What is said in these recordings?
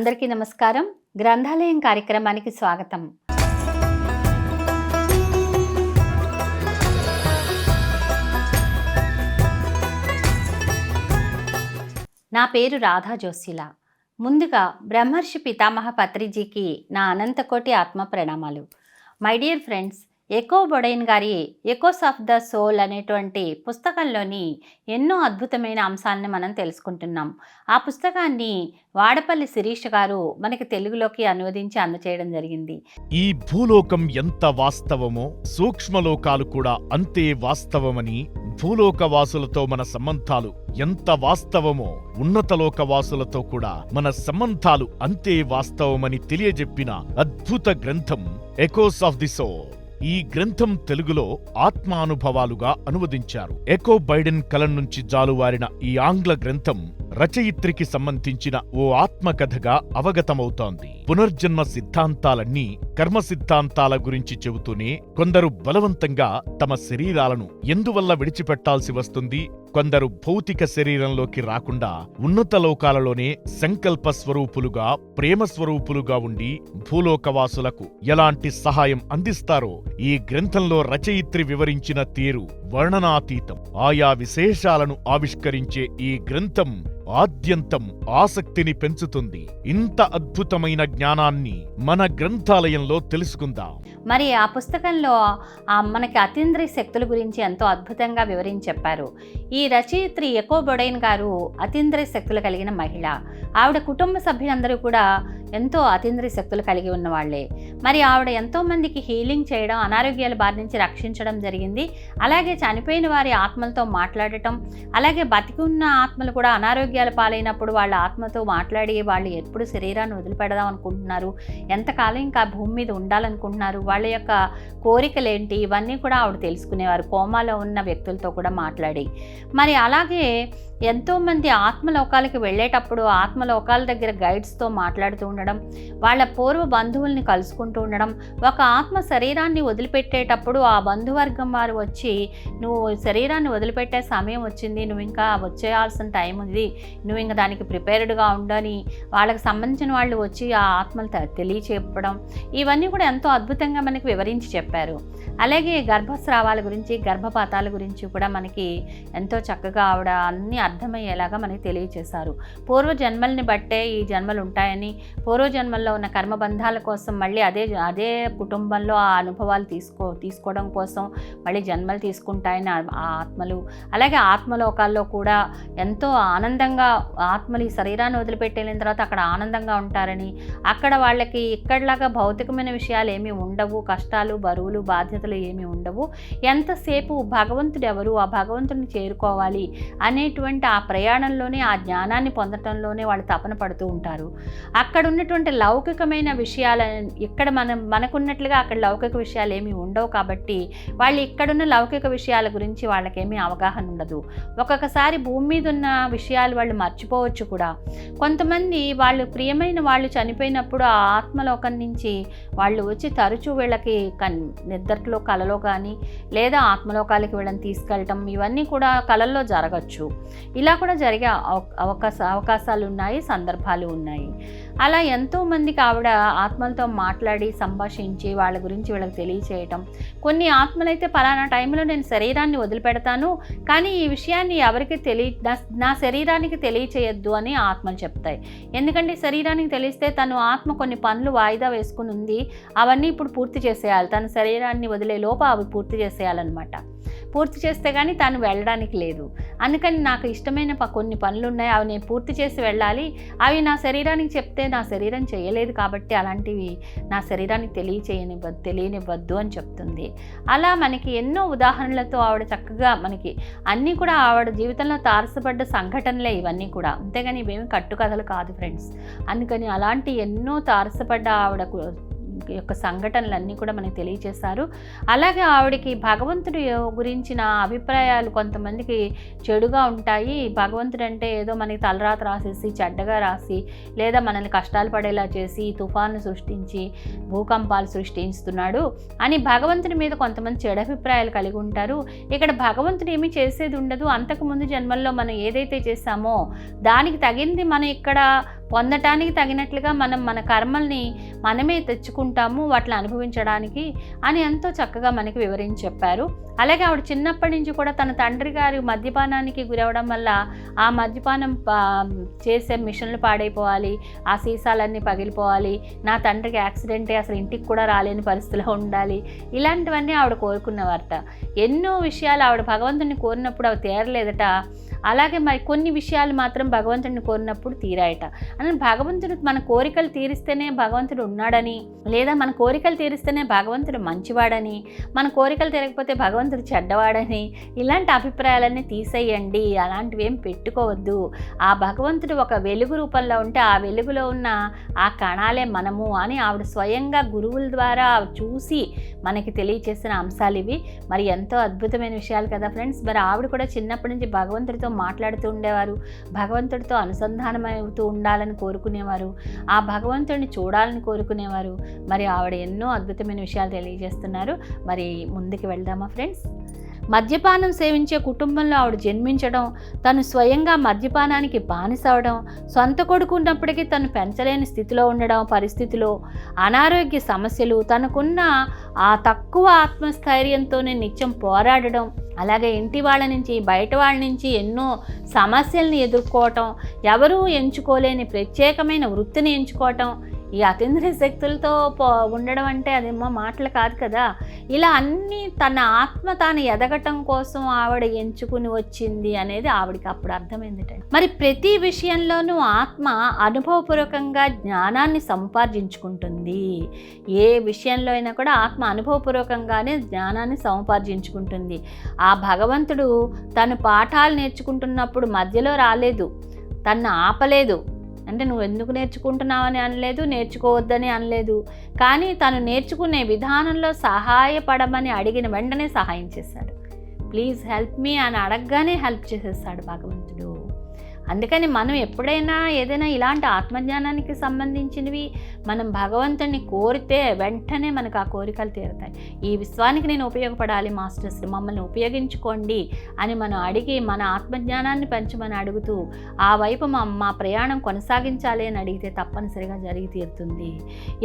అందరికీ నమస్కారం. గ్రంథాలయం కార్యక్రమానికి స్వాగతం. నా పేరు రాధా జోసిల ముందుగా బ్రహ్మర్షి పితామహ పత్రిజీకి నా అనంతకోటి ఆత్మ ప్రణామాలు my dear friends Echo Bodine గారి ఎకోస్ ఆఫ్ ద సోల్ అనేటువంటి పుస్తకంలోని ఎన్నో అద్భుతమైన అంశాలను మనం తెలుసుకుంటున్నాం. ఆ పుస్తకాన్ని వాడపల్లి శిరీష్ గారు మనకి తెలుగులోకి అనువదించి అందచేయడం జరిగింది. ఈ భూలోకం ఎంత వాస్తవమో సూక్ష్మలోకాలు కూడా అంతే వాస్తవమని భూలోక వాసులతో మన సంబంధాలు ఎంత వాస్తవమో ఉన్నతలోక వాసులతో కూడా మన సంబంధాలు అంతే వాస్తవమని తెలియజెప్పిన అద్భుత గ్రంథం ఎకోస్ ఆఫ్ ది సోల్. ఈ గ్రంథం తెలుగులో ఆత్మానుభవాలుగా అనువదించారు. ఎకో బైడెన్ కలం నుంచి జాలువారిన ఈ ఆంగ్ల గ్రంథం రచయిత్రికి సంబంధించిన ఓ ఆత్మకథగా అవగతమవుతోంది. పునర్జన్మ సిద్ధాంతాలన్నీ కర్మ సిద్ధాంతాల గురించి చెబుతూనే కొందరు బలవంతంగా తమ శరీరాలను ఎందువల్ల విడిచిపెట్టాల్సి వస్తుంది? కొందరు భౌతిక శరీరంలోకి రాకుండా ఉన్నత లోకాలలోనే సంకల్ప స్వరూపులుగా ప్రేమ స్వరూపులుగా ఉండి భూలోకవాసులకు ఎలాంటి సహాయం అందిస్తారో ఈ గ్రంథంలో రచయిత్రి వివరించిన తీరు. వర్ణనాతీతం. ఆయా విశేషాలను ఆవిష్కరించే ఈ గ్రంథం ఆద్యంతం ఆసక్తిని పెంచుతుంది. ఇంత అద్భుతమైన జ్ఞానాన్ని మన గ్రంథాలయంలో తెలుసుకుందాం. మరి ఆ పుస్తకంలో ఆ మనకి అతీంద్రియ శక్తుల గురించి ఎంతో అద్భుతంగా వివరించి చెప్పారు. ఈ రచయిత్రి ఎకో బొడైన్ గారు అతీంద్రియ శక్తులు కలిగిన మహిళ. ఆవిడ కుటుంబ సభ్యులందరూ కూడా ఎంతో అతీంద్రియ శక్తులు కలిగి ఉన్న వాళ్ళే మరి ఆవిడ ఎంతో మందికి హీలింగ్ చేయడం అనారోగ్యాల బారి నుంచి రక్షించడం జరిగింది. అలాగే చనిపోయిన వారి ఆత్మలతో మాట్లాడటం అలాగే బతికి ఉన్న ఆత్మలు కూడా అనారోగ్యాల పాలైనప్పుడు వాళ్ళ ఆత్మతో మాట్లాడి వాళ్ళు ఎప్పుడు శరీరాన్ని వదిలిపెడదాం అనుకుంటున్నారు ఎంతకాలం ఇంకా భూమి మీద ఉండాలనుకుంటున్నారు వాళ్ళ యొక్క కోరికలు ఏంటి ఇవన్నీ కూడా ఆవిడ తెలుసుకునేవారు కోమాలో ఉన్న వ్యక్తులతో కూడా మాట్లాడి. మరి అలాగే ఎంతోమంది ఆత్మలోకాలకి వెళ్ళేటప్పుడు ఆత్మలోకాల దగ్గర గైడ్స్తో మాట్లాడుతూ ఉండడం వాళ్ళ పూర్వ బంధువుల్ని కలుసుకుంటూ ఉండడం ఒక ఆత్మ శరీరాన్ని వదిలిపెట్టేటప్పుడు ఆ బంధువర్గం వారు వచ్చి నువ్వు శరీరాన్ని వదిలిపెట్టే సమయం వచ్చింది నువ్వు ఇంకా వచ్చేయాల్సిన టైం ఉంది నువ్వు ఇంకా దానికి ప్రిపేర్డ్గా ఉండని వాళ్ళకి సంబంధించిన వాళ్ళు వచ్చి ఆ ఆత్మలు తె- తెలియచెప్పడం ఇవన్నీ కూడా ఎంతో అద్భుతంగా మనకి వివరించి చెప్పారు. అలాగే గర్భస్రావాల గురించి గర్భపాతాల గురించి కూడా మనకి ఎంతో చక్కగా ఆవిడ అన్ని అర్థమయ్యేలాగా మనకి తెలియచేశారు. పూర్వ జన్మల్ని బట్టే ఈ జన్మలు ఉంటాయని పూర్వ జన్మల్లో ఉన్న కర్మబంధాల కోసం మళ్ళీ అదే అదే కుటుంబంలో ఆ అనుభవాలు తీసుకో తీసుకోవడం కోసం మళ్ళీ జన్మలు తీసుకుంటాయని ఆ- ఆత్మలు అలాగే ఆత్మలోకాల్లో కూడా ఎంతో ఆనందంగా ఆత్మలు ఈ శరీరాన్ని వదిలిపెట్టిన తర్వాత అక్కడ ఆనందంగా ఉంటారని అక్కడ వాళ్ళకి ఇక్కడలాగా భౌతికమైన విషయాలు ఏమీ ఉండవు కష్టాలు బరువులు బాధ్యతలు ఏమీ ఉండవు. ఎంతసేపు భగవంతుడు ఎవరు ఆ భగవంతుడిని చేరుకోవాలి అనేటువంటి ఆ ప్రయాణంలోనే ఆ జ్ఞానాన్ని పొందటంలోనే వాళ్ళు తపన పడుతూ ఉంటారు. అక్కడ ఉన్నటువంటి లౌకికమైన విషయాల ఇక్కడ మనం మనకున్నట్లుగా అక్కడ లౌకిక విషయాలు ఏమీ ఉండవు కాబట్టి వాళ్ళు ఇక్కడున్న లౌకిక విషయాల గురించి వాళ్ళకేమీ అవగాహన ఉండదు. ఒక్కొక్కసారి భూమి మీద ఉన్న విషయాలు వాళ్ళు మర్చిపోవచ్చు కూడా. కొంతమంది వాళ్ళు ప్రియమైన వాళ్ళు చనిపోయినప్పుడు ఆ ఆత్మలోకం నుంచి వాళ్ళు వచ్చి తరచూ వీళ్ళకి కన్ నిద్రలో కలలో కానీ లేదా ఆత్మలోకాలకి వీళ్ళని తీసుకెళ్ళటం ఇవన్నీ కూడా కళల్లో జరగచ్చు. ఇలా కూడా జరిగే అవకాశ అవకాశాలు ఉన్నాయి సందర్భాలు ఉన్నాయి. అలా ఎంతోమందికి ఆవిడ ఆత్మలతో మాట్లాడి సంభాషించి వాళ్ళ గురించి వీళ్ళకి తెలియచేయటం. కొన్ని ఆత్మలైతే పలానా టైంలో నేను శరీరాన్ని వదిలిపెడతాను కానీ ఈ విషయాన్ని ఎవరికి తెలియ నా నా శరీరానికి తెలియచేయద్దు అని ఆత్మలు చెప్తాయి. ఎందుకంటే శరీరానికి తెలిస్తే తను ఆత్మ కొన్ని పనులు వాయిదా వేసుకుని ఉంది అవన్నీ ఇప్పుడు పూర్తి చేసేయాలి. తన శరీరాన్ని వదిలే లోపు అవి పూర్తి చేసేయాలన్నమాట. పూర్తి చేస్తే కానీ తను వెళ్ళడానికి లేదు. అందుకని నాకు ఇష్టమైన కొన్ని పనులు ఉన్నాయి అవి నేను పూర్తి చేసి వెళ్ళాలి. అవి నా శరీరానికి చెప్తే నా శరీరం చేయలేదు కాబట్టి అలాంటివి నా శరీరానికి తెలియచేయనివ్వద్దు తెలియనివ్వద్దు అని చెప్తుంది. అలా మనకి ఎన్నో ఉదాహరణలతో ఆవిడ చక్కగా మనకి అన్నీ కూడా ఆవిడ జీవితంలో తారసపడ్డ సంఘటనలే ఇవన్నీ కూడా. అంతేగాని ఇవేమి కట్టుకథలు కాదు ఫ్రెండ్స్. అందుకని అలాంటి ఎన్నో తారసపడ్డ ఆవిడ యొక్క సంఘటనలన్నీ కూడా మనకి తెలియచేశారు అలాగే ఆవిడకి భగవంతుడి గురించిన అభిప్రాయాలు కొంతమందికి చెడుగా ఉంటాయి. భగవంతుడు అంటే ఏదో మనకి తలరాత రాసేసి చెడ్డగా రాసి లేదా మనల్ని కష్టాలు పడేలా చేసి తుఫాను సృష్టించి భూకంపాలు సృష్టిస్తున్నాడు అని భగవంతుడి మీద కొంతమంది చెడు అభిప్రాయాలు కలిగి ఉంటారు. ఇక్కడ భగవంతుడు ఏమీ చేసేది ఉండదు. అంతకుముందు జన్మల్లో మనం ఏదైతే చేశామో దానికి తగింది మనం ఇక్కడ పొందటానికి తగినట్లుగా మనం మన కర్మల్ని మనమే తెచ్చుకుంటాము వాటిని అనుభవించడానికి అని ఎంతో చక్కగా మనకి వివరించి చెప్పారు. అలాగే ఆవిడ చిన్నప్పటి నుంచి కూడా తన తండ్రి గారి మద్యపానానికి గురవడం వల్ల ఆ మద్యపానం పా- చేసే మిషన్లు పాడైపోవాలి ఆ సీసాలన్నీ పగిలిపోవాలి నా తండ్రికి యాక్సిడెంటే అసలు ఇంటికి కూడా రాలేని పరిస్థితిలో ఉండాలి ఇలాంటివన్నీ ఆవిడ కోరుకున్నవారట ఎన్నో విషయాలు ఆవిడ భగవంతుని కోరినప్పుడు అవి తీరలేదట. అలాగే మరి కొన్ని విషయాలు మాత్రం భగవంతుడిని కోరినప్పుడు తీరాయట. అని భగవంతుడు మన కోరికలు తీరిస్తేనే భగవంతుడు ఉన్నాడని లేదా మన కోరికలు తీరిస్తేనే భగవంతుడు మంచివాడని మన కోరికలు తీరకపోతే భగవంతుడు చెడ్డవాడని ఇలాంటి అభిప్రాయాలన్నీ తీసేయండి. అలాంటివి ఏం పెట్టుకోవద్దు. ఆ భగవంతుడు ఒక వెలుగు రూపంలో ఉంటే ఆ వెలుగులో ఉన్న ఆ కణాలే మనము అని ఆవిడ స్వయంగా గురువుల ద్వారా చూసి మనకి తెలియచేసిన అంశాలు ఇవి. మరి ఎంతో అద్భుతమైన విషయాలు కదా ఫ్రెండ్స్. మరి ఆవిడ కూడా చిన్నప్పటి నుంచి భగవంతుడితో మాట్లాడుతూ ఉండేవారు. భగవంతుడితో అనుసంధానం అవుతూ ఉండాలని కోరుకునేవారు ఆ భగవంతుడిని చూడాలని కోరుకునేవారు. మరి ఆవిడ ఎన్నో అద్భుతమైన విషయాలు తెలియజేస్తున్నారు. మరి ముందుకు వెళ్దామా ఫ్రెండ్స్? మద్యపానం సేవించే కుటుంబంలో ఆవిడ జన్మించడం తను స్వయంగా మద్యపానానికి బానిసవడం సొంత కొడుకు ఉన్నప్పటికీ తను పెంచలేని స్థితిలో ఉండడం పరిస్థితిలో అనారోగ్య సమస్యలు తనకున్న ఆ తక్కువ ఆత్మస్థైర్యంతోనే నిత్యం పోరాడడం అలాగే ఇంటి వాళ్ళ నుంచి బయట వాళ్ళ నుంచి ఎన్నో సమస్యల్ని ఎదుర్కోవటం ఎవరూ ఎంచుకోలేని ప్రత్యేకమైన వృత్తిని ఎంచుకోవటం ఈ అతీంద్రియ శక్తులతో పో ఉండడం అంటే అదేమో మాటలు కాదు కదా. ఇలా అన్నీ తన ఆత్మ తాను ఎదగటం కోసం ఆవిడ ఎంచుకుని వచ్చింది అనేది ఆవిడకి అప్పుడు అర్థమైంది మరి ప్రతి విషయంలోనూ ఆత్మ అనుభవపూర్వకంగా జ్ఞానాన్ని సంపాదించుకుంటుంది ఏ విషయంలో అయినా కూడా ఆత్మ అనుభవపూర్వకంగానే జ్ఞానాన్ని సముపార్జించుకుంటుంది. ఆ భగవంతుడు తను పాఠాలు నేర్చుకుంటున్నప్పుడు మధ్యలో రాలేదు. తను ఆపలేదు. అంటే నువ్వు ఎందుకు నేర్చుకుంటున్నావని అనలేదు నేర్చుకోవద్దని అనలేదు. కానీ తను నేర్చుకునే విధానంలో సహాయపడమని అడిగిన వెంటనే సహాయం చేశాడు. ప్లీజ్ హెల్ప్ మీ అని అడగగానే హెల్ప్ చేసేస్తాడు భగవంతుడు. అందుకని మనం ఎప్పుడైనా ఏదైనా ఇలాంటి ఆత్మజ్ఞానానికి సంబంధించినవి మనం భగవంతుడిని కోరితే వెంటనే మనకు ఆ కోరికలు తీరుతాయి. ఈ విశ్వానికి నేను ఉపయోగపడాలి మాస్టర్స్ మమ్మల్ని ఉపయోగించుకోండి అని మనం అడిగి మన ఆత్మజ్ఞానాన్ని పెంచమని అడుగుతూ ఆ వైపు మా మా ప్రయాణం కొనసాగించాలి అని అడిగితే తప్పనిసరిగా జరిగి తీరుతుంది.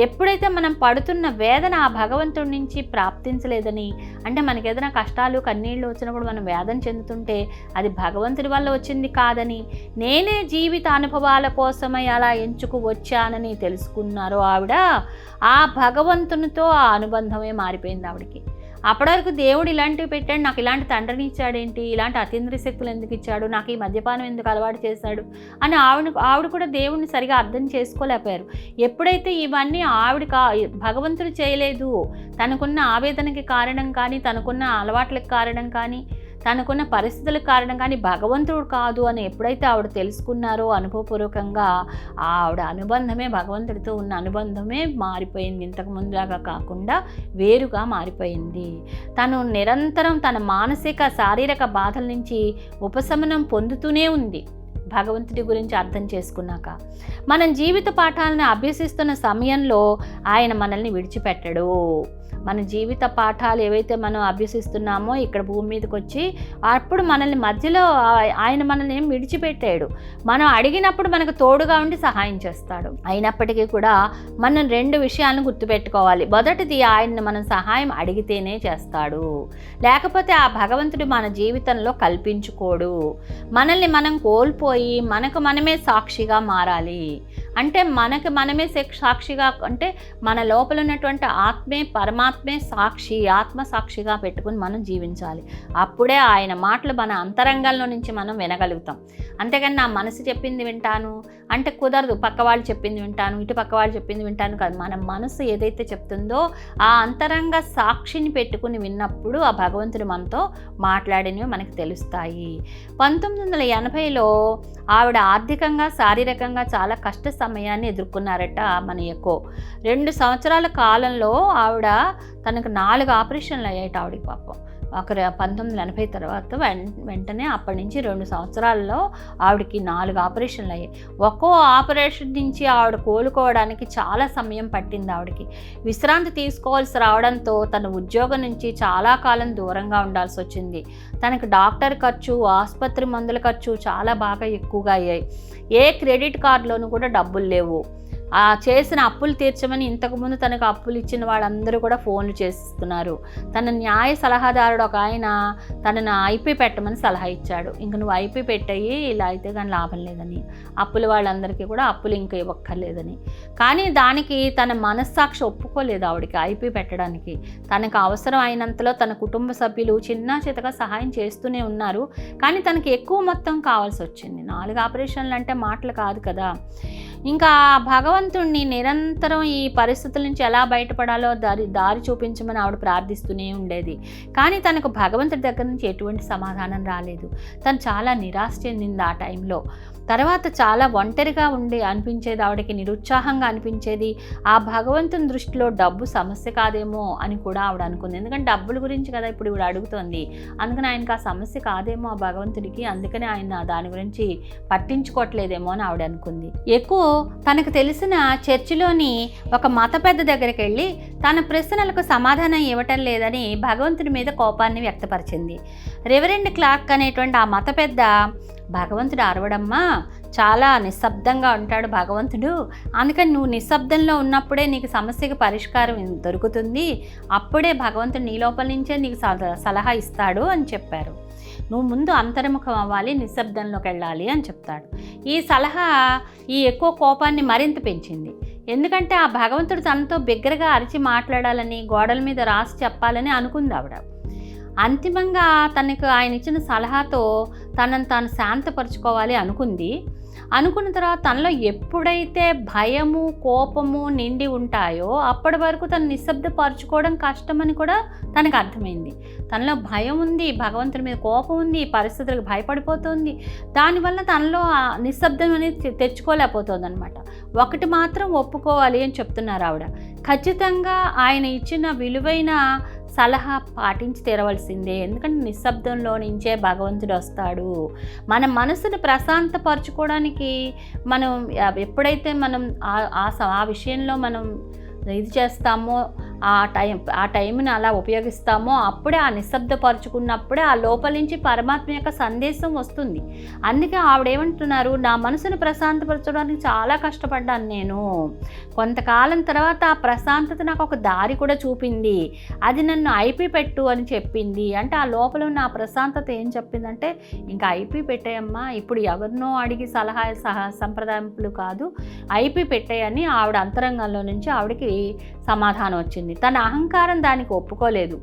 ఎప్పుడైతే మనం పడుతున్న వేదన ఆ భగవంతుడి నుంచి ప్రాప్తించలేదని అంటే మనకి ఏదైనా కష్టాలు కన్నీళ్ళు వచ్చినప్పుడు మనం వేదన చెందుతుంటే అది భగవంతుడి వల్ల వచ్చింది కాదని నేనే జీవిత అనుభవాల కోసమై అలా ఎంచుకు వచ్చానని తెలుసుకున్నారో ఆవిడ ఆ భగవంతునితో ఆ అనుబంధమే మారిపోయింది ఆవిడకి. అప్పటి వరకు దేవుడు ఇలాంటివి పెట్టాడు నాకు ఇలాంటి తండ్రిని ఇచ్చాడేంటి ఇలాంటి అతీంద్రియ శక్తులు ఎందుకు ఇచ్చాడు నాకు ఈ మద్యపానం ఎందుకు అలవాటు చేశాడు అని ఆవిడ ఆవిడ కూడా దేవుడిని సరిగా అర్థం చేసుకోలేకపోయారు. ఎప్పుడైతే ఇవన్నీ ఆవిడ కా భగవంతుడు చేయలేదు తనకున్న ఆవేదనకి కారణం కానీ తనకున్న అలవాట్లకు కారణం కానీ తనకున్న పరిస్థితులకు కారణం కానీ భగవంతుడు కాదు అని ఎప్పుడైతే ఆవిడ తెలుసుకున్నారో అనుభవపూర్వకంగా ఆవిడ అనుబంధమే భగవంతుడితో ఉన్న అనుబంధమే మారిపోయింది. ఇంతకు ముందులాగా కాకుండా వేరుగా మారిపోయింది. తను నిరంతరం తన మానసిక శారీరక బాధల నుంచి ఉపశమనం పొందుతూనే ఉంది. భగవంతుడి గురించి అర్థం చేసుకున్నాక మనం జీవిత పాఠాలను అభ్యసిస్తున్న సమయంలో ఆయన మనల్ని విడిచిపెట్టడు. మన జీవిత పాఠాలు ఏవైతే మనం అభ్యసిస్తున్నామో ఇక్కడ భూమి మీదకి వచ్చి అప్పుడు మనల్ని మధ్యలో ఆయన మనల్ని విడిచిపెట్టాడు? మనం అడిగినప్పుడు మనకు తోడుగా ఉండి సహాయం చేస్తాడు. అయినప్పటికీ కూడా మనం రెండు విషయాలను గుర్తుపెట్టుకోవాలి. మొదటిది ఆయన్ని మనం సహాయం అడిగితేనే చేస్తాడు. లేకపోతే ఆ భగవంతుడు మన జీవితంలో కల్పించుకోడు. మనల్ని మనం కోల్పోయి మనకు మనమే సాక్షిగా మారాలి. అంటే మనకి మనమే సాక్షిగా అంటే మన లోపల ఉన్నటువంటి ఆత్మే పరమాత్మే సాక్షి ఆత్మ సాక్షిగా పెట్టుకుని మనం జీవించాలి. అప్పుడే ఆయన మాటలు మన అంతరంగంలో నుంచి మనం వినగలుగుతాం. అంతేగాని నా మనసు చెప్పింది వింటాను అంటే కుదరదు పక్క వాళ్ళు చెప్పింది వింటాను ఇటు పక్క వాళ్ళు చెప్పింది వింటాను కాదు. మన మనసు ఏదైతే చెప్తుందో ఆ అంతరంగ సాక్షిని పెట్టుకుని విన్నప్పుడు ఆ భగవంతుడు మనతో మాట్లాడినవి మనకు తెలుస్తాయి. పంతొమ్మిది వందల ఎనభైలో ఆవిడ ఆర్థికంగా శారీరకంగా చాలా కష్ట సమయాన్ని ఎదుర్కొన్నారట మన ఎక్కువ రెండు సంవత్సరాల కాలంలో ఆవిడ తనకు నాలుగు ఆపరేషన్లు అయ్యాయట ఆవిడకి పాపం. ఒక పంతొమ్మిది వందల ఎనభై తర్వాత వెం వెంటనే అప్పటి నుంచి రెండు సంవత్సరాల్లో ఆవిడకి నాలుగు ఆపరేషన్లు అయ్యాయి. ఒక్కో ఆపరేషన్ నుంచి ఆవిడ కోలుకోవడానికి చాలా సమయం పట్టింది ఆవిడకి. విశ్రాంతి తీసుకోవాల్సి రావడంతో తన ఉద్యోగం నుంచి చాలా కాలం దూరంగా ఉండాల్సి వచ్చింది. తనకు డాక్టర్ ఖర్చు ఆసుపత్రి మందుల ఖర్చు చాలా బాగా ఎక్కువగా అయ్యాయి. ఏ క్రెడిట్ కార్డులోనూ కూడా డబ్బులు లేవు. ఆ చేసిన అప్పులు తీర్చమని ఇంతకుముందు తనకు అప్పులు ఇచ్చిన వాళ్ళందరూ కూడా ఫోన్లు చేస్తున్నారు. తన న్యాయ సలహాదారుడు ఒక ఆయన తనను ఐపీ పెట్టమని సలహా ఇచ్చాడు. ఇంక నువ్వు ఐపీ పెట్టయి ఇలా అయితే కానీ లాభం లేదని. అప్పుల వాళ్ళందరికీ కూడా అప్పులు ఇంకా ఇవ్వక్కర్లేదని. కానీ దానికి తన మనస్సాక్షి ఒప్పుకోలేదు ఆవిడకి ఐపీ పెట్టడానికి. తనకు అవసరం అయినంతలో తన కుటుంబ సభ్యులు చిన్న చితగా సహాయం చేస్తూనే ఉన్నారు. కానీ తనకి ఎక్కువ మొత్తం కావాల్సి వచ్చింది. నాలుగు ఆపరేషన్లు అంటే మాటలు కాదు కదా. ఇంకా భగవంతుణ్ణి నిరంతరం ఈ పరిస్థితుల నుంచి ఎలా బయటపడాలో దారి దారి చూపించమని ఆవిడ ప్రార్థిస్తూనే ఉండేది. కానీ తనకు భగవంతుడి దగ్గర నుంచి ఎటువంటి సమాధానం రాలేదు. తను చాలా నిరాశ చెందింది ఆ టైంలో. తర్వాత చాలా ఒంటరిగా ఉండి అనిపించేది ఆవిడకి నిరుత్సాహంగా అనిపించేది ఆ భగవంతుని దృష్టిలో డబ్బు సమస్య కాదేమో అని కూడా ఆవిడ అనుకుంది. ఎందుకంటే డబ్బుల గురించి కదా ఇప్పుడు ఇవిడ అడుగుతోంది. అందుకని ఆయనకు ఆ సమస్య కాదేమో ఆ భగవంతుడికి అందుకనే ఆయన దాని గురించి పట్టించుకోవట్లేదేమో అని ఆవిడ అనుకుంది. ఎక్కువ తనకు తెలిసిన చర్చిలోని ఒక మత పెద్ద దగ్గరికి వెళ్ళి తన ప్రశ్నలకు సమాధానం ఇవ్వటం లేదని భగవంతుడి మీద కోపాన్ని వ్యక్తపరిచింది. రెవరెండ్ క్లార్క్ అనేటువంటి ఆ మత పెద్ద భగవంతుడు అరవడమ్మా. చాలా నిశ్శబ్దంగా ఉంటాడు భగవంతుడు. అందుకని నువ్వు నిశ్శబ్దంలో ఉన్నప్పుడే నీకు సమస్యకి పరిష్కారం దొరుకుతుంది. అప్పుడే భగవంతుడు నీ లోపల నుంచే నీకు సల- సలహా ఇస్తాడు అని చెప్పారు. నువ్వు ముందు అంతర్ముఖం అవ్వాలి నిశ్శబ్దంలోకి వెళ్ళాలి అని చెప్తాడు. ఈ సలహా ఈ ఎక్కువ కోపాన్ని మరింత పెంచింది. ఎందుకంటే ఆ భగవంతుడు తనతో బిగ్గరగా అరిచి మాట్లాడాలని గోడల మీద రాసి చెప్పాలని అనుకుంది ఆవిడ. అంతిమంగా తనకు ఆయన ఇచ్చిన సలహాతో తనను తాను శాంతపరచుకోవాలి అనుకుంది. అనుకున్న తర్వాత తనలో ఎప్పుడైతే భయము కోపము నిండి ఉంటాయో అప్పటి వరకు తను నిశ్శబ్దపరచుకోవడం కష్టమని కూడా తనకు అర్థమైంది. తనలో భయం ఉంది భగవంతుడి మీద కోపం ఉంది పరిస్థితులకు భయపడిపోతుంది. దానివల్ల తనలో నిశ్శబ్దం అనేది తె- తెచ్చుకోలేకపోతుంది అనమాట ఒకటి మాత్రం ఒప్పుకోవాలి అని చెప్తున్నారు ఆవిడ. ఖచ్చితంగా ఆయన ఇచ్చిన విలువైన సలహా పాటించి తీరవలసిందే. ఎందుకంటే నిశ్శబ్దంలో నుంచే భగవంతుడు వస్తాడు. మన మనసును ప్రశాంతపరచుకోవడానికి మనం ఎప్పుడైతే మనం ఆ- ఆ విషయంలో మనం ఇది చేస్తామో ఆ టైం ఆ టైంని అలా ఉపయోగిస్తామో అప్పుడే ఆ నిశ్శబ్దపరుచుకున్నప్పుడే ఆ లోపల నుంచి పరమాత్మ యొక్క సందేశం వస్తుంది. అందుకే ఆవిడేమంటున్నారు నా మనసును ప్రశాంతపరచడానికి చాలా కష్టపడ్డాను నేను. కొంతకాలం తర్వాత ఆ ప్రశాంతత నాకు ఒక దారి కూడా చూపింది. అది నన్ను ఐపీ పెట్టు అని చెప్పింది. అంటే ఆ లోపల ఉన్న ఆ ప్రశాంతత ఏం చెప్పిందంటే ఇంకా ఐపీ పెట్టేయమ్మా. ఇప్పుడు ఎవరినో అడిగి సలహా సహా సంప్రదాయింపులు కాదు ఐపీ పెట్టేయని ఆవిడ అంతరంగంలో నుంచి ఆవిడకి సమాధానం వచ్చింది. తన అహంకారం దానికి ఒప్పుకోలేదు.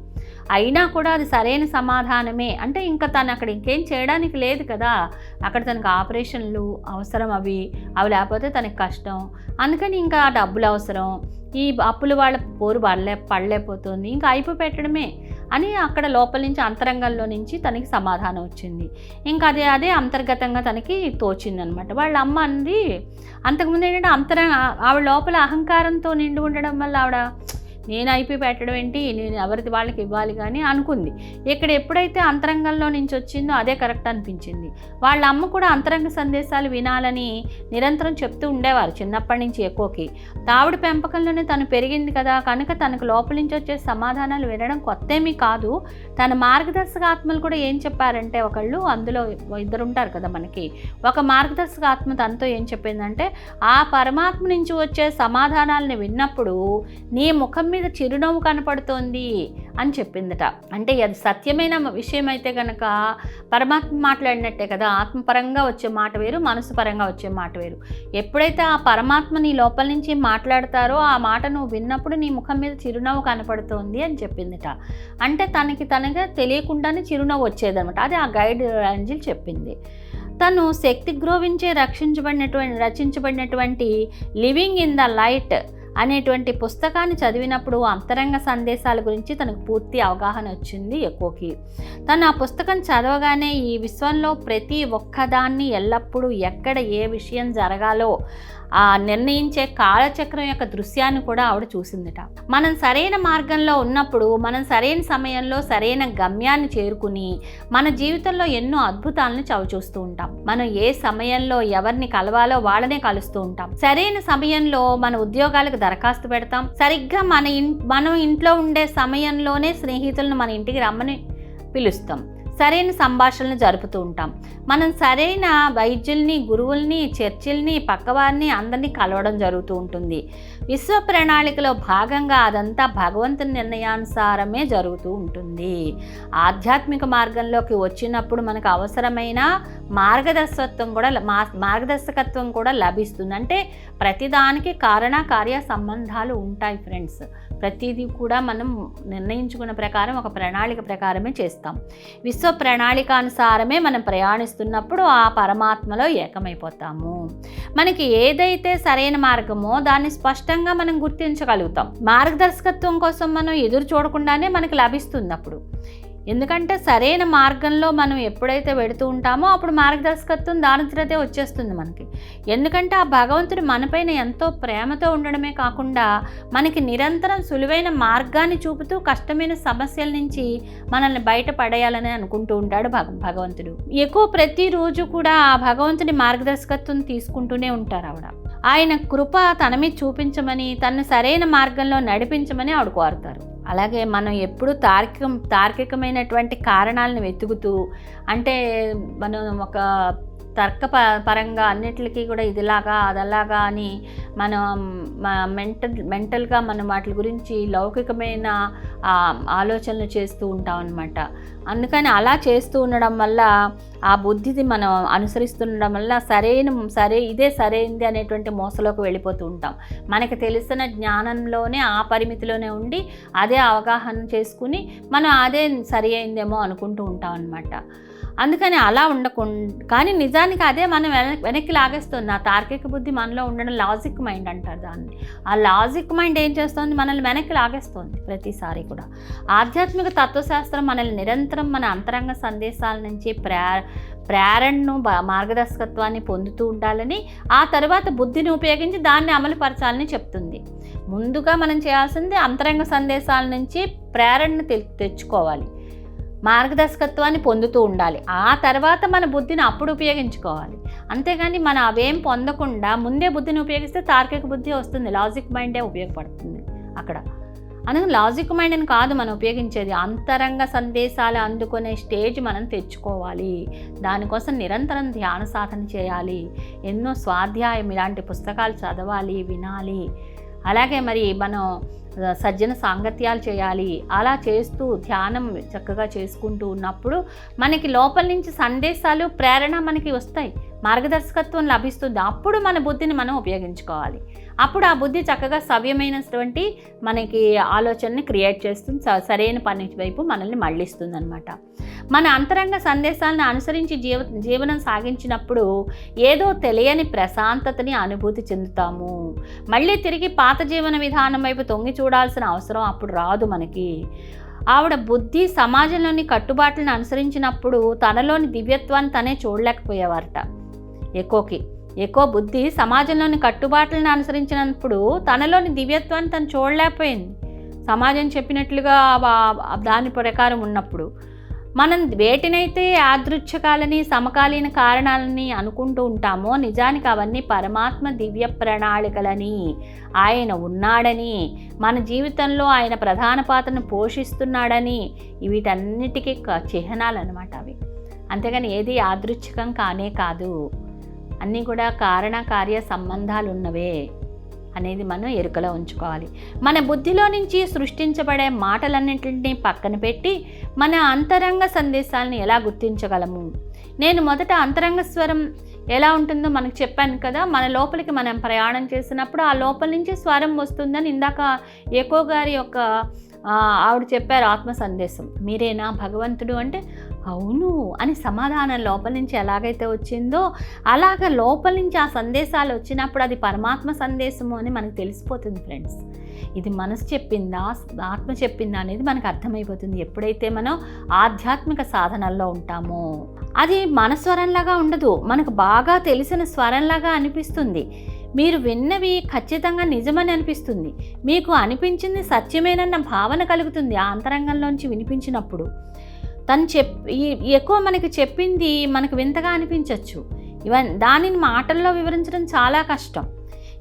అయినా కూడా అది సరైన సమాధానమే. అంటే ఇంకా తను అక్కడ ఇంకేం చేయడానికి లేదు కదా. అక్కడ తనకు ఆపరేషన్లు అవసరం అవి అవి లేకపోతే తనకి కష్టం. అందుకని ఇంకా డబ్బులు అవసరం. ఈ అప్పులు వాళ్ళ పోరు పడలే పడలేకపోతుంది. ఇంకా అయిపో పెట్టడమే అని అక్కడ లోపల నుంచి అంతరంగంలో నుంచి తనకి సమాధానం వచ్చింది. ఇంకా అదే అదే అంతర్గతంగా తనకి తోచిందనమాట. వాళ్ళ అమ్మ అంది అంతకుముందు ఏంటంటే అంతరం ఆవిడ లోపల అహంకారంతో నిండి ఉండడం వల్ల ఆవిడ నేను అయిపోయి పెట్టడం ఏంటి? నేను ఎవరిది వాళ్ళకి ఇవ్వాలి కానీ అనుకుంది. ఇక్కడ ఎప్పుడైతే అంతరంగంలో నుంచి వచ్చిందో అదే కరెక్ట్ అనిపించింది. వాళ్ళ అమ్మ కూడా అంతరంగ సందేశాలు వినాలని నిరంతరం చెప్తూ ఉండేవారు చిన్నప్పటి నుంచి ఎక్కువకి. తావిడ పెంపకంలోనే తను పెరిగింది కదా కనుక తనకు లోపల నుంచి వచ్చే సమాధానాలు వినడం కొత్తేమీ కాదు. తన మార్గదర్శక ఆత్మలు కూడా ఏం చెప్పారంటే ఒకళ్ళు అందులో ఇద్దరు ఉంటారు కదా మనకి. ఒక మార్గదర్శక ఆత్మ తనతో ఏం చెప్పిందంటే ఆ పరమాత్మ నుంచి వచ్చే సమాధానాలను విన్నప్పుడు నీ ముఖం మీద చిరునవ్వు కనపడుతోంది అని చెప్పిందట. అంటే అది సత్యమైన విషయం అయితే కనుక పరమాత్మ మాట్లాడినట్టే కదా ఆత్మపరంగా వచ్చే మాట వేరు మనసు పరంగా వచ్చే మాట వేరు. ఎప్పుడైతే ఆ పరమాత్మ నీ లోపల నుంచి మాట్లాడతారో ఆ మాట నువ్వు విన్నప్పుడు నీ ముఖం మీద చిరునవ్వు కనపడుతోంది అని చెప్పిందిట. అంటే తనకి తనగా తెలియకుండానే చిరునవ్వు వచ్చేదనమాట అది ఆ గైడ్ ఏంజిల్ చెప్పింది. తను శక్తి గ్రోవించే రక్షించబడినటువంటి రచించబడినటువంటి లివింగ్ ఇన్ ద లైట్ అనేటువంటి పుస్తకాన్ని చదివినప్పుడు అంతరంగ సందేశాల గురించి తనకు పూర్తి అవగాహన వచ్చింది ఎక్కువకి. తను ఆ పుస్తకం చదవగానే ఈ విశ్వంలో ప్రతి ఒక్కదాన్ని ఎల్లప్పుడూ ఎక్కడ ఏ విషయం జరగాలో ఆ నిర్ణయించే కాలచక్రం యొక్క దృశ్యాన్ని కూడా ఆవిడ చూసిందట. మనం సరైన మార్గంలో ఉన్నప్పుడు మనం సరైన సమయంలో సరైన గమ్యాన్ని చేరుకుని మన జీవితంలో ఎన్నో అద్భుతాలను చవిచూస్తూ ఉంటాం. మనం ఏ సమయంలో ఎవరిని కలవాలో వాళ్ళనే కలుస్తూ ఉంటాం. సరైన సమయంలో మన ఉద్యోగాలకు దరఖాస్తు పెడతాం. సరిగ్గా మన ఇన్ మనం ఇంట్లో ఉండే సమయంలోనే స్నేహితులను మన ఇంటికి రమ్మని పిలుస్తాం. సరైన సంభాషణలు జరుపుతూ ఉంటాం. మనం సరైన వైద్యుల్ని గురువుల్ని చర్చిల్ని పక్కవారిని అందరినీ కలవడం జరుగుతూ ఉంటుంది. విశ్వ ప్రణాళికలో భాగంగా అదంతా భగవంతుని నిర్ణయానుసారమే జరుగుతూ ఉంటుంది. ఆధ్యాత్మిక మార్గంలోకి వచ్చినప్పుడు మనకు అవసరమైన మార్గదర్శకత్వం కూడా మా- మార్గదర్శకత్వం కూడా లభిస్తుంది. అంటే ప్రతిదానికి కారణ కార్య సంబంధాలు ఉంటాయి ఫ్రెండ్స్. ప్రతిదీ కూడా మనం నిర్ణయించుకున్న ప్రకారం ఒక ప్రణాళిక ప్రకారమే చేస్తాం. విశ్వ ప్రణాళికానుసారమే మనం ప్రయాణిస్తున్నప్పుడు ఆ పరమాత్మలో ఏకమైపోతాము. మనకి ఏదైతే సరైన మార్గమో దాన్ని స్పష్టంగా మనం గుర్తించగలుగుతాం. మార్గదర్శకత్వం కోసం మనం ఎదురు చూడకుండానే మనకి లభిస్తుంది అప్పుడు ఎందుకంటే సరైన మార్గంలో మనం ఎప్పుడైతే వెడుతూ ఉంటామో అప్పుడు మార్గదర్శకత్వం దారిద్రతే వచ్చేస్తుంది మనకి. ఎందుకంటే ఆ భగవంతుడు మనపైన ఎంతో ప్రేమతో ఉండడమే కాకుండా మనకి నిరంతరం సులువైన మార్గాన్ని చూపుతూ కష్టమైన సమస్యల నుంచి మనల్ని బయటపడేయాలని అనుకుంటూ ఉంటాడు భగ భగవంతుడు. ఎక్కువ ప్రతిరోజు కూడా ఆ భగవంతుని మార్గదర్శకత్వం తీసుకుంటూనే ఉంటారు ఆవిడ. ఆయన కృప తన మీద చూపించమని తను సరైన మార్గంలో నడిపించమని ఆవిడ కోరుతారు అలాగే మనం ఎప్పుడు తార్కికం తార్కికమైనటువంటి కారణాలను వెతుకుతూ అంటే మనం ఒక తర్క ప పరంగా అన్నిటికీ కూడా ఇదిలాగా అదలాగా అని మనం మెంటల్ మెంటల్గా మనం వాటి గురించి లౌకికమైన ఆలోచనలు చేస్తూ ఉంటాం అనమాట అందుకని అలా చేస్తూ ఉండడం వల్ల ఆ బుద్ధిది మనం అనుసరిస్తుండడం వల్ల సరైన సరే ఇదే సరైంది అనేటువంటి మోసలోకి వెళ్ళిపోతూ ఉంటాం. మనకి తెలిసిన జ్ఞానంలోనే ఆ పరిమితిలోనే ఉండి అదే అవగాహన చేసుకుని మనం అదే సరి అయిందేమో అనుకుంటూ ఉంటాం అనమాట అందుకని అలా ఉండకుండా కానీ నిజానికి అదే మనం వెనక్కి లాగేస్తుంది. ఆ తార్కిక బుద్ధి మనలో ఉండడం లాజిక్ మైండ్ అంటారు దాన్ని. ఆ లాజిక్ మైండ్ ఏం చేస్తుంది? మనల్ని వెనక్కి లాగేస్తుంది ప్రతిసారి కూడా. ఆధ్యాత్మిక తత్వశాస్త్రం మనల్ని నిరంతరం మన అంతరంగ సందేశాల నుంచి ప్రే ప్రేరణను మార్గదర్శకత్వాన్ని పొందుతూ ఉండాలని ఆ తర్వాత బుద్ధిని ఉపయోగించి దాన్ని అమలుపరచాలని చెప్తుంది. ముందుగా మనం చేయాల్సింది అంతరంగ సందేశాల నుంచి ప్రేరణను తె తెచ్చుకోవాలి. మార్గదర్శకత్వాన్ని పొందుతూ ఉండాలి. ఆ తర్వాత మన బుద్ధిని అప్పుడు ఉపయోగించుకోవాలి. అంతేగాని మనం అవేం పొందకుండా ముందే బుద్ధిని ఉపయోగిస్తే తార్కిక బుద్ధి వస్తుంది లాజిక్ మైండే ఉపయోగపడుతుంది అక్కడ. అనగా లాజిక్ మైండ్ అని కాదు మనం ఉపయోగించేది. అంతరంగ సందేశాలు అందుకునే స్టేజ్ మనం తెచ్చుకోవాలి. దానికోసం నిరంతరం ధ్యాన సాధన చేయాలి. ఎన్నో స్వాధ్యాయం ఇలాంటి పుస్తకాలు చదవాలి వినాలి. అలాగే మరి మనం సజ్జన సాంగత్యాలు చేయాలి. అలా చేస్తూ ధ్యానం చక్కగా చేసుకుంటూ ఉన్నప్పుడు మనకి లోపల నుంచి సందేశాలు ప్రేరణ మనకి వస్తాయి. మార్గదర్శకత్వం లభిస్తుంది. అప్పుడు మన బుద్ధిని మనం ఉపయోగించుకోవాలి. అప్పుడు ఆ బుద్ధి చక్కగా సవ్యమైనటువంటి మనకి ఆలోచనని క్రియేట్ చేస్తుంది. స- సరైన పని వైపు మనల్ని మళ్ళిస్తుంది అనమాట మన అంతరంగ సందేశాలను అనుసరించి జీవ జీవనం సాగించినప్పుడు ఏదో తెలియని ప్రశాంతతని అనుభూతి చెందుతాము. మళ్ళీ తిరిగి పాత జీవన విధానం వైపు తొంగి చూడాల్సిన అవసరం అప్పుడు రాదు మనకి. ఆవిడ బుద్ధి సమాజంలోని కట్టుబాట్లను అనుసరించినప్పుడు తనలోని దివ్యత్వాన్ని తనే చూడలేకపోయేవారట. ఎక్కువకి ఎక్కువ బుద్ధి సమాజంలోని కట్టుబాట్లను అనుసరించినప్పుడు తనలోని దివ్యత్వాన్ని తను చూడలేకపోయింది. సమాజం చెప్పినట్లుగా దాని ప్రకారం ఉన్నప్పుడు మనం వేటినైతే యాదృచ్ఛకాలని సమకాలీన కారణాలని అనుకుంటూ ఉంటామో నిజానికి అవన్నీ పరమాత్మ దివ్య ప్రణాళికలని ఆయన ఉన్నాడని మన జీవితంలో ఆయన ప్రధాన పాత్రను పోషిస్తున్నాడని వీటన్నిటికీ చిహ్నాలు అనమాట అవి. అంతేగాని ఏది యాదృచ్ఛికం కానే కాదు. అన్నీ కూడా కారణ కార్య సంబంధాలు ఉన్నవే అనేది మనం ఎరుకలో ఉంచుకోవాలి. మన బుద్ధిలో నుంచి సృష్టించబడే మాటలన్నింటినీ పక్కన పెట్టి మన అంతరంగ సందేశాలను ఎలా గుర్తించగలము? నేను మొదట అంతరంగ స్వరం ఎలా ఉంటుందో మనకు చెప్పాను కదా మన లోపలికి మనం ప్రయాణం చేసినప్పుడు ఆ లోపల నుంచి స్వరం వస్తుందని ఇందాక ఏకో గారి యొక్క ఆవిడ చెప్పారు ఆత్మ సందేశం. మీరేనా భగవంతుడు అంటే అవును. అని సమాధానం లోపల నుంచి ఎలాగైతే వచ్చిందో అలాగ లోపల నుంచి ఆ సందేశాలు వచ్చినప్పుడు అది పరమాత్మ సందేశము అని మనకు తెలిసిపోతుంది ఫ్రెండ్స్. ఇది మనసు చెప్పిందా ఆత్మ చెప్పిందా అనేది మనకు అర్థమైపోతుంది. ఎప్పుడైతే మనం ఆధ్యాత్మిక సాధనల్లో ఉంటామో అది మన స్వరంలాగా ఉండదు. మనకు బాగా తెలిసిన స్వరంలాగా అనిపిస్తుంది. మీరు విన్నవి ఖచ్చితంగా నిజమని అనిపిస్తుంది. మీకు అనిపించింది సత్యమేనన్న భావన కలుగుతుంది ఆ అంతరంగంలోంచి వినిపించినప్పుడు. తను చెప్ ఎక్కువ మనకి చెప్పింది మనకు వింతగా అనిపించవచ్చు ఇవన్ దానిని మాటల్లో వివరించడం చాలా కష్టం.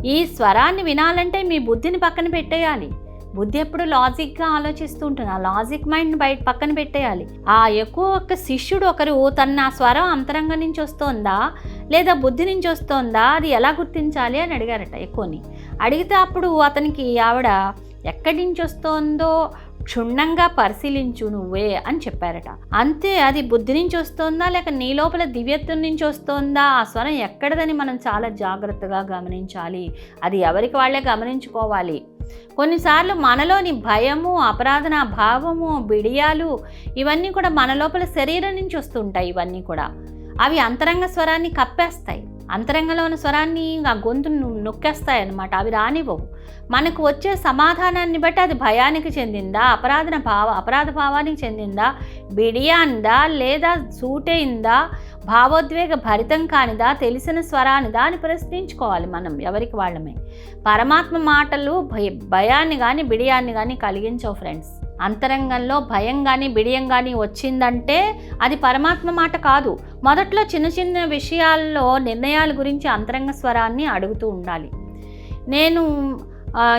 ఈ స్వరాన్ని వినాలంటే మీ బుద్ధిని పక్కన పెట్టేయాలి. బుద్ధి ఎప్పుడు లాజిక్గా ఆలోచిస్తూ ఉంటుంది. ఆ లాజిక్ మైండ్ బయట పక్కన పెట్టేయాలి. ఆ ఎక్కువ ఒక శిష్యుడు ఒకరు తన ఆ స్వరం అంతరంగం నుంచి వస్తోందా? లేదా బుద్ధి నుంచి వస్తోందా? అది ఎలా గుర్తించాలి అని అడిగారట ఎక్కువని. అడిగితే అప్పుడు అతనికి ఆవిడ ఎక్కడి నుంచి వస్తోందో క్షుణ్ణంగా పరిశీలించు నువ్వే అని చెప్పారట. అంతే అది బుద్ధి నుంచి వస్తోందా? లేక నీ లోపల దివ్యత్వం నుంచి వస్తోందా? ఆ స్వరం ఎక్కడదని మనం చాలా జాగ్రత్తగా గమనించాలి. అది ఎవరికి వాళ్ళే గమనించుకోవాలి. కొన్నిసార్లు మనలోని భయము అపరాధన భావము బిడియాలు ఇవన్నీ కూడా మన లోపల శరీరం నుంచి వస్తుంటాయి ఇవన్నీ కూడా. అవి అంతరంగ స్వరాన్ని కప్పేస్తాయి. అంతరంగంలో ఉన్న స్వరాన్ని ఆ గొంతును నొక్కేస్తాయి అన్నమాట అవి రానివ్వవు. మనకు వచ్చే సమాధానాన్ని బట్టి అది భయానికి చెందిందా అపరాధన భావ అపరాధ భావానికి చెందిందా బిడియాందా లేదా సూటైందా భావోద్వేగ భరితం కానిదా తెలిసిన స్వరానిదా అని ప్రశ్నించుకోవాలి మనం ఎవరికి వాళ్ళమే. పరమాత్మ మాటలు భయ భయాన్ని కానీ బిడియాన్ని కానీ కలిగించవు ఫ్రెండ్స్. అంతరంగంలో భయం కానీ బిడియం కానీ వచ్చిందంటే అది పరమాత్మ మాట కాదు. మొదట్లో చిన్న చిన్న విషయాల్లో నిర్ణయాల గురించి అంతరంగ స్వరాన్ని అడుగుతూ ఉండాలి. నేను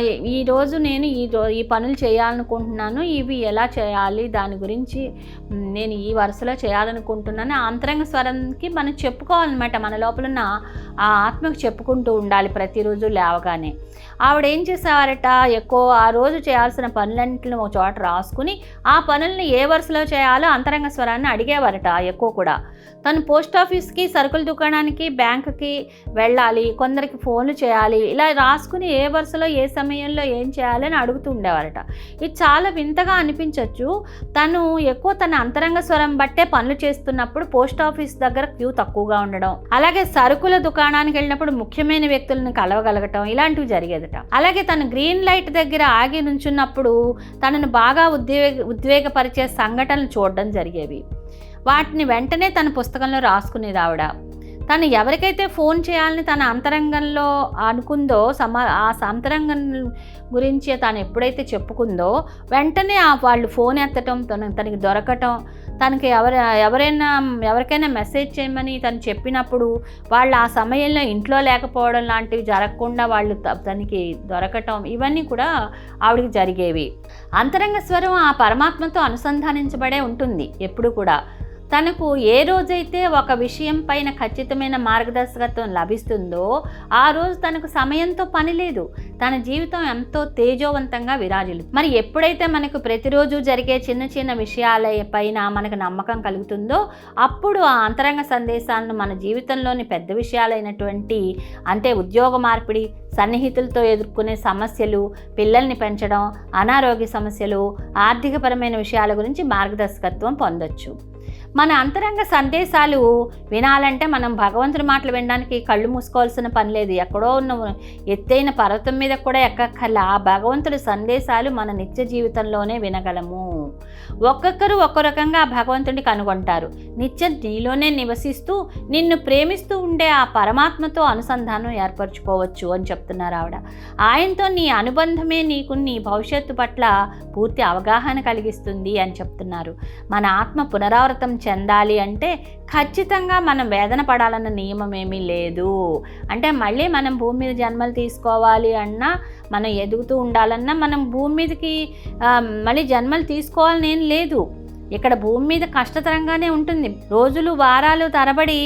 ఈరోజు నేను ఈ ఈ పనులు చేయాలనుకుంటున్నాను. ఇవి ఎలా చేయాలి? దాని గురించి నేను ఈ వరుసలో చేయాలనుకుంటున్నాను. ఆ అంతరంగ స్వరంకి మనం చెప్పుకోవాలన్నమాట. మన లోపల ఉన్న ఆ ఆత్మకు చెప్పుకుంటూ ఉండాలి ప్రతిరోజు లేవగానే. ఆవిడ ఏం చేసేవారట? ఎక్కువ ఆ రోజు చేయాల్సిన పనులన్నింటిని ఒక చోట రాసుకుని ఆ పనుల్ని ఏ వరుసలో చేయాలో అంతరంగ స్వరాన్ని అడిగేవారట ఎక్కువ కూడా. తను పోస్ట్ ఆఫీస్కి సరుకుల దుకాణానికి బ్యాంకుకి వెళ్ళాలి కొందరికి ఫోన్లు చేయాలి ఇలా రాసుకుని ఏ వరుసలో ఏ సమయంలో ఏం చేయాలి అని అడుగుతూ ఉండేవారట. ఇది చాలా వింతగా అనిపించవచ్చు తను ఎక్కువ తన అంతరంగ స్వరం బట్టే పనులు చేస్తున్నప్పుడు పోస్ట్ ఆఫీస్ దగ్గర క్యూ తక్కువగా ఉండడం అలాగే సరుకుల దుకాణానికి వెళ్ళినప్పుడు ముఖ్యమైన వ్యక్తులను కలవగలగటం ఇలాంటివి జరిగేదట. అలాగే తను గ్రీన్ లైట్ దగ్గర ఆగి నుంచున్నప్పుడు తనను బాగా ఉద్వేగ ఉద్వేగపరిచే సంఘటనలు చూడడం జరిగేవి. వాటిని వెంటనే తన పుస్తకంలో రాసుకునేది ఆవిడ. తను ఎవరికైతే ఫోన్ చేయాలని తన అంతరంగంలో అనుకుందో సమా ఆ అంతరంగం గురించి తను ఎప్పుడైతే చెప్పుకుందో వెంటనే ఆ వాళ్ళు ఫోన్ ఎత్తటం తన తనకి దొరకటం తనకి ఎవరు ఎవరైనా ఎవరికైనా మెసేజ్ చేయమని తను చెప్పినప్పుడు వాళ్ళు ఆ సమయంలో ఇంట్లో లేకపోవడం లాంటివి జరగకుండా వాళ్ళు తనకి దొరకటం ఇవన్నీ కూడా ఆవిడకి జరిగేవి. అంతరంగ స్వరం ఆ పరమాత్మతో అనుసంధానించబడే ఉంటుంది ఎప్పుడు కూడా. తనకు ఏ రోజైతే ఒక విషయం పైన ఖచ్చితమైన మార్గదర్శకత్వం లభిస్తుందో ఆ రోజు తనకు సమయంతో పని లేదు. తన జీవితం ఎంతో తేజోవంతంగా విరాజిల్లు. మరి ఎప్పుడైతే మనకు ప్రతిరోజు జరిగే చిన్న చిన్న విషయాల పైన మనకు నమ్మకం కలుగుతుందో అప్పుడు ఆ అంతరంగ సందేశాలను మన జీవితంలోని పెద్ద విషయాలైనటువంటి అంటే ఉద్యోగ మార్పిడి సన్నిహితులతో ఎదుర్కొనే సమస్యలు పిల్లల్ని పెంచడం అనారోగ్య సమస్యలు ఆర్థికపరమైన విషయాల గురించి మార్గదర్శకత్వం పొందొచ్చు. మన అంతరంగ సందేశాలు వినాలంటే మనం భగవంతుడి మాటలు వినడానికి కళ్ళు మూసుకోవాల్సిన పని లేదు. ఎక్కడో ఉన్న ఎత్తైన పర్వతం మీద కూడా ఎక్కక్కర్లా. ఆ భగవంతుడి సందేశాలు మన నిత్య జీవితంలోనే వినగలము. ఒక్కొక్కరు ఒక్క రకంగా ఆ భగవంతుడిని కనుగొంటారు. నిత్యం నీలోనే నివసిస్తూ నిన్ను ప్రేమిస్తూ ఉండే ఆ పరమాత్మతో అనుసంధానం ఏర్పరచుకోవచ్చు అని చెప్తున్నారు ఆవిడ. ఆయనతో నీ అనుబంధమే నీకు నీ భవిష్యత్తు పట్ల పూర్తి అవగాహన కలిగిస్తుంది అని చెప్తున్నారు. మన ఆత్మ పునరావృతం చెందాలి అంటే ఖచ్చితంగా మనం వేదన పడాలన్న నియమం ఏమీ లేదు. అంటే మళ్ళీ మనం భూమి మీద జన్మలు తీసుకోవాలి అన్నా మనం ఎదుగుతూ ఉండాలన్నా మనం భూమి మీదకి మళ్ళీ జన్మలు తీసుకోవాలని ఏం లేదు. ఇక్కడ భూమి మీద కష్టతరంగానే ఉంటుంది. రోజులు వారాలు తరబడి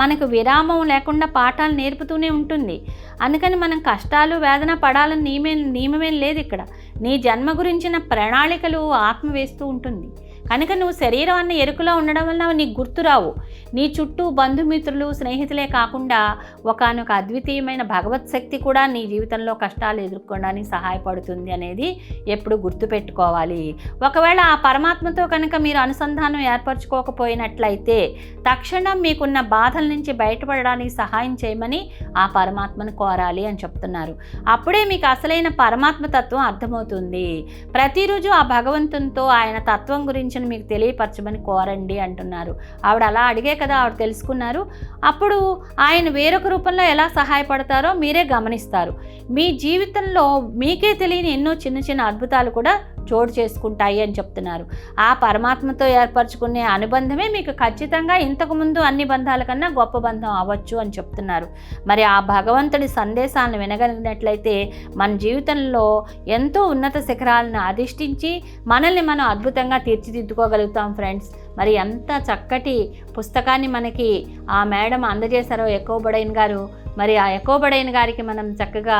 మనకు విరామం లేకుండా పాఠాలు నేర్పుతూనే ఉంటుంది. అందుకని మనం కష్టాలు వేదన పడాలని నియమే నియమమేం లేదు ఇక్కడ. నీ జన్మ గురించిన ప్రణాళికలు ఆత్మ వేస్తూ ఉంటుంది. కనుక నువ్వు శరీరం అన్న ఎరుకలో ఉండడం వల్ల నీకు గుర్తురావు. నీ చుట్టూ బంధుమిత్రులు స్నేహితులే కాకుండా ఒకనొక అద్వితీయమైన భగవత్ శక్తి కూడా నీ జీవితంలో కష్టాలు ఎదుర్కోవడానికి సహాయపడుతుంది అనేది ఎప్పుడు గుర్తుపెట్టుకోవాలి. ఒకవేళ ఆ పరమాత్మతో కనుక మీరు అనుసంధానం ఏర్పరచుకోకపోయినట్లయితే తక్షణం మీకున్న బాధల నుంచి బయటపడడానికి సహాయం చేయమని ఆ పరమాత్మను కోరాలి అని చెప్తున్నారు. అప్పుడే మీకు అసలైన పరమాత్మ తత్వం అర్థమవుతుంది. ప్రతిరోజు ఆ భగవంతునితో ఆయన తత్వం గురించి గురించి మీకు తెలియపరచమని కోరండి అంటున్నారు. ఆవిడ అలా అడిగే కదా ఆవిడ తెలుసుకున్నారు. అప్పుడు ఆయన వేరొక రూపంలో ఎలా సహాయపడతారో మీరే గమనిస్తారు. మీ జీవితంలో మీకే తెలియని ఎన్నో చిన్న చిన్న అద్భుతాలు కూడా చోటు చేసుకుంటాయి అని చెప్తున్నారు. ఆ పరమాత్మతో ఏర్పరచుకునే అనుబంధమే మీకు ఖచ్చితంగా ఇంతకుముందు అన్ని బంధాల కన్నా గొప్ప బంధం అవ్వచ్చు అని చెప్తున్నారు. మరి ఆ భగవంతుడి సందేశాలను వినగలిగినట్లయితే మన జీవితంలో ఎంతో ఉన్నత శిఖరాలను అధిష్ఠించి మనల్ని మనం అద్భుతంగా తీర్చిదిద్దుకోగలుగుతాం ఫ్రెండ్స్. మరి ఎంత చక్కటి పుస్తకాన్ని మనకి ఆ మేడం అందజేశారో ఎక్కువ బడైన్ గారు. మరి ఆ ఎక్కువ బడైన్ గారికి మనం చక్కగా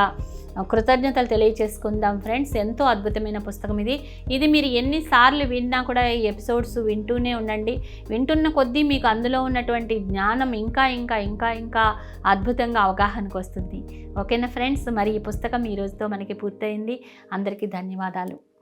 కృతజ్ఞతలు తెలియచేసుకుందాం ఫ్రెండ్స్. ఎంతో అద్భుతమైన పుస్తకం ఇది. ఇది మీరు ఎన్నిసార్లు విన్నా కూడా ఈ ఎపిసోడ్స్ వింటూనే ఉండండి. వింటున్న కొద్దీ మీకు అందులో ఉన్నటువంటి జ్ఞానం ఇంకా ఇంకా ఇంకా ఇంకా అద్భుతంగా అవగాహనకు వస్తుంది. ఓకేనా ఫ్రెండ్స్? మరి ఈ పుస్తకం ఈరోజుతో మనకి పూర్తయింది. అందరికీ ధన్యవాదాలు.